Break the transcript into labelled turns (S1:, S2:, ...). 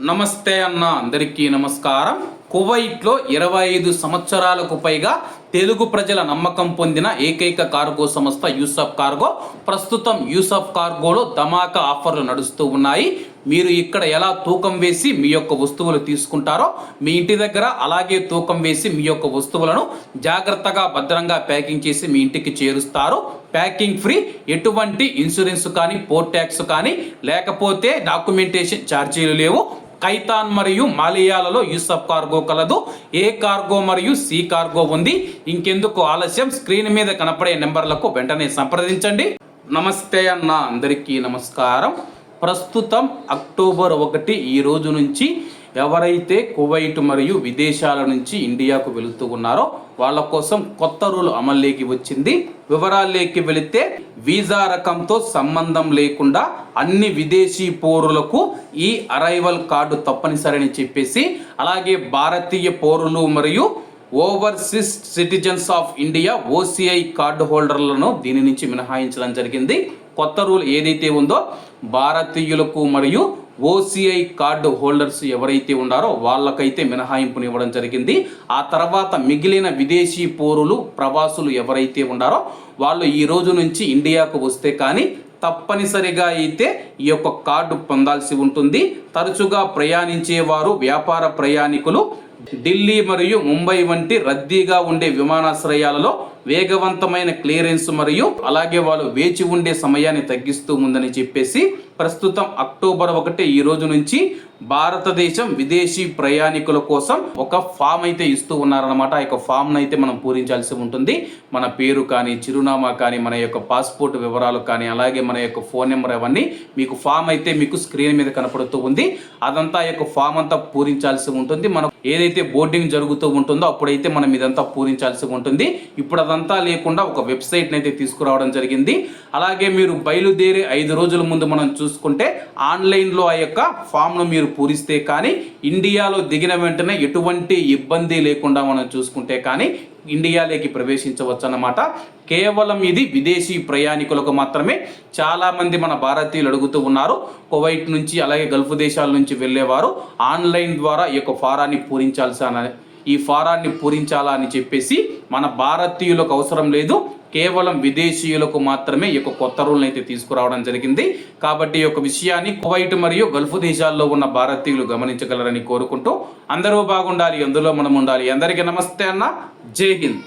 S1: నమస్తే అన్న అందరికీ నమస్కారం. కువైట్లో ఇరవై ఐదు సంవత్సరాలకు పైగా తెలుగు ప్రజల నమ్మకం పొందిన ఏకైక కార్గో సంస్థ యూసఫ్ కార్గో. ప్రస్తుతం యూసఫ్ కార్గోలో ధమాకా ఆఫర్లు నడుస్తూ ఉన్నాయి. మీరు ఇక్కడ ఎలా తూకం వేసి మీ యొక్క వస్తువులు తీసుకుంటారో మీ ఇంటి దగ్గర అలాగే తూకం వేసి మీ యొక్క వస్తువులను జాగ్రత్తగా భద్రంగా ప్యాకింగ్ చేసి మీ ఇంటికి చేరుస్తారు. ప్యాకింగ్ ఫ్రీ ఎటువంటి ఇన్సూరెన్స్ కానీ పోర్ట్ ట్యాక్స్ కానీ లేకపోతే డాక్యుమెంటేషన్ ఛార్జీలు లేవు. కైతాన్ మరియు మాలియాలలో యూసఫ్ కార్గో కలదు. ఏ కార్గో మరియు సి కార్గో ఉంది? ఇంకెందుకు ఆలస్యం? స్క్రీన్ మీద కనపడే నెంబర్లకు వెంటనే సంప్రదించండి. నమస్తే అన్న అందరికీ నమస్కారం. ప్రస్తుతం అక్టోబర్ ఒకటి ఈ రోజు నుంచి ఎవరైతే కువైట్ మరియు విదేశాల నుంచి ఇండియాకు వెళుతూ ఉన్నారో వాళ్ళ కోసం కొత్త రూల్ అమల్లోకి వచ్చింది. వివరాల్లోకి వెళితే వీసా రకంతో సంబంధం లేకుండా అన్ని విదేశీ పౌరులకు ఈ అరైవల్ కార్డు తప్పనిసరని చెప్పేసి అలాగే భారతీయ పౌరులు మరియు overseas citizens of India OCI card హోల్డర్లను దీని నుంచి మినహాయించడం జరిగింది. కొత్త రూల్ ఏదైతే ఉందో భారతీయులకు మరియు ఓసీఐ కార్డు హోల్డర్స్ ఎవరైతే ఉన్నారో వాళ్ళకైతే మినహాయింపునివ్వడం జరిగింది. ఆ తర్వాత మిగిలిన విదేశీ పౌరులు ప్రవాసులు ఎవరైతే ఉన్నారో వాళ్ళు ఈ రోజు నుంచి ఇండియాకు వస్తే కానీ తప్పనిసరిగా అయితే ఈ యొక్క కార్డు పొందాల్సి ఉంటుంది. తరచుగా ప్రయాణించేవారు వ్యాపార ప్రయాణికులు ఢిల్లీ మరియు ముంబై వంటి రద్దీగా ఉండే విమానాశ్రయాలలో వేగవంతమైన క్లియరెన్స్ మరియు అలాగే వాళ్ళు వేచి ఉండే సమయాన్ని తగ్గిస్తూ ఉందని చెప్పేసి ప్రస్తుతం అక్టోబర్ ఒకటి ఈ రోజు నుంచి భారతదేశం విదేశీ ప్రయాణికుల కోసం ఒక ఫామ్ అయితే ఇస్తూ ఉన్నారనమాట ఆ యొక్క ఫామ్ను అయితే మనం పూరించాల్సి ఉంటుంది. మన పేరు కానీ చిరునామా కానీ మన యొక్క పాస్పోర్ట్ వివరాలు కానీ అలాగే మన యొక్క ఫోన్ నెంబర్ అవన్నీ మీకు ఫామ్ అయితే మీకు స్క్రీన్ మీద కనపడుతూ ఉంది. అదంతా ఆ యొక్క ఫామ్ అంతా పూరించాల్సి ఉంటుంది. మన ఏదైతే బోర్డింగ్ జరుగుతూ ఉంటుందో అప్పుడైతే మనం ఇదంతా పూరించాల్సి ఉంటుంది. ఇప్పుడు అదంతా లేకుండా ఒక వెబ్సైట్ని అయితే తీసుకురావడం జరిగింది. అలాగే మీరు బయలుదేరి ఐదు రోజుల ముందు మనం చూసుకుంటే ఆన్లైన్లో ఆ యొక్క ఫామ్ను మీరు పూరిస్తే కానీ ఇండియాలో దిగిన వెంటనే ఎటువంటి ఇబ్బంది లేకుండా మనం చూసుకుంటే కానీ ఇండియాలోకి ప్రవేశించవచ్చు అన్నమాట కేవలం ఇది విదేశీ ప్రయాణికులకు మాత్రమే. చాలామంది మన భారతీయులు అడుగుతూ ఉన్నారు కువైట్ నుంచి అలాగే గల్ఫ్ దేశాల నుంచి వెళ్ళేవారు ఆన్లైన్ ద్వారా ఈ యొక్క ఫారాన్ని పూరించాల్సిన ఈ ఫారాన్ని పూరించాలా అని చెప్పేసి మన భారతీయులకు అవసరం లేదు. కేవలం విదేశీయులకు మాత్రమే ఈ యొక్క కొత్త రూల్ని అయితే తీసుకురావడం జరిగింది. కాబట్టి ఈ యొక్క విషయాన్ని కువైట్ మరియు గల్ఫ్ దేశాల్లో ఉన్న భారతీయులు గమనించగలరని కోరుకుంటూ అందరూ బాగుండాలి అందులో మనం ఉండాలి. అందరికీ నమస్తే అన్న. జై హింద్.